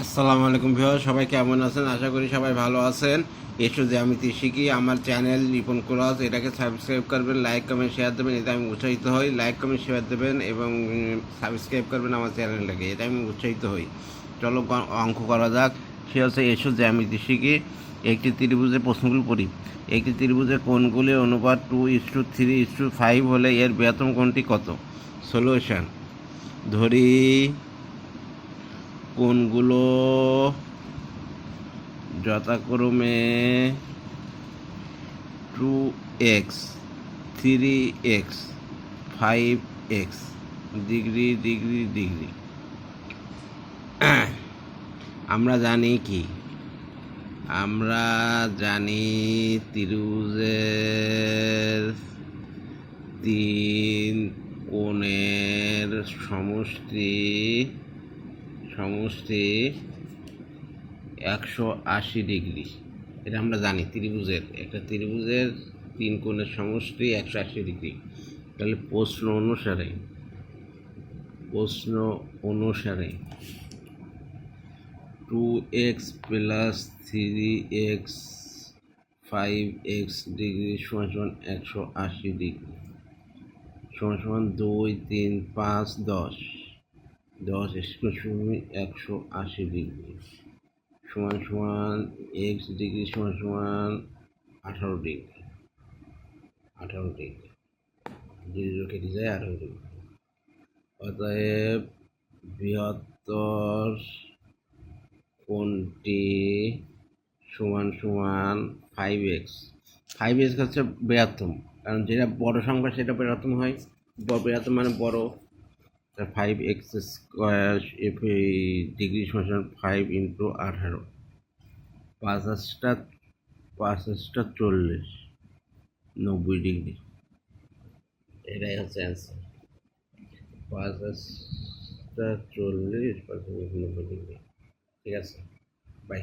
আসসালামু আলাইকুম ভিউ সবাই কেমন আছেন? আশা করি সবাই ভালো আছেন। এসো আমি শিখি আমার চ্যানেল রিপন ক্রস। এটাকে সাবস্ক্রাইব করবেন লাইক কমেন্ট শেয়ার দেবেন এতে আমি উৎসাহিত হই। লাইক কমেন্ট শেয়ার দেবেন এবং সাবস্ক্রাইব করবেন আমার চ্যানেলটাকে, এটা আমি উৎসাহিত হই। চলো অঙ্ক করা যাক। সে হচ্ছে এসো জ্যামিতি শিখি একটি ত্রিভুজের প্রশ্নগুলো পড়ি। একটি ত্রিভুজের কোণগুলির অনুপাত two is to three is to five হলে এর বৃহত্তম কোণটি কত? সলিউশন ধরি। কোনগুলো? যথাক্রমে two x three x five x degree degree degree আমরা জানি কি? আমরা জানি ত্রিভুজের তিন কোণের সমষ্টি সমষ্টি একশো আশি ডিগ্রি। এটা আমরা জানি, ত্রিভুজের। একটা ত্রিভুজের তিন কোণের সমষ্টি একশো আশি ডিগ্রি। তাহলে প্রশ্ন অনুসারে প্রশ্ন অনুসারে two x plus three x five x degree সমান একশো আশি ডিগ্রি। সমান সমান দুই, তিন, পাঁচ, দশ। দশ স্কোয়ার একশো আশি ডিগ্রি। সমান সমান এক্স ডিগ্রি সমান সমান আঠারো ডিগ্রি। আঠারো ডিগ্রি। ডিগ্রি কেটে যায় আঠারো ডিগ্রি। অতএব বৃহত্তর কোনটি সমান সমান ফাইভ এক্স? ফাইভ এক্স হচ্ছে বৃহত্তম। কারণ যেটা বড় সংখ্যা সেটা বৃহত্তম হয়। বৃহত্তম মানে বড়। Five x square F degree সমান ফাইভ ইন্টু আঠারো। পাঁচ আটটা পাঁচ চল্লিশ, নব্বই ডিগ্রি এটাই হচ্ছে অ্যান্সার পাঁচ আটটা চল্লিশ নব্বই ডিগ্রি ঠিক আছে? বাই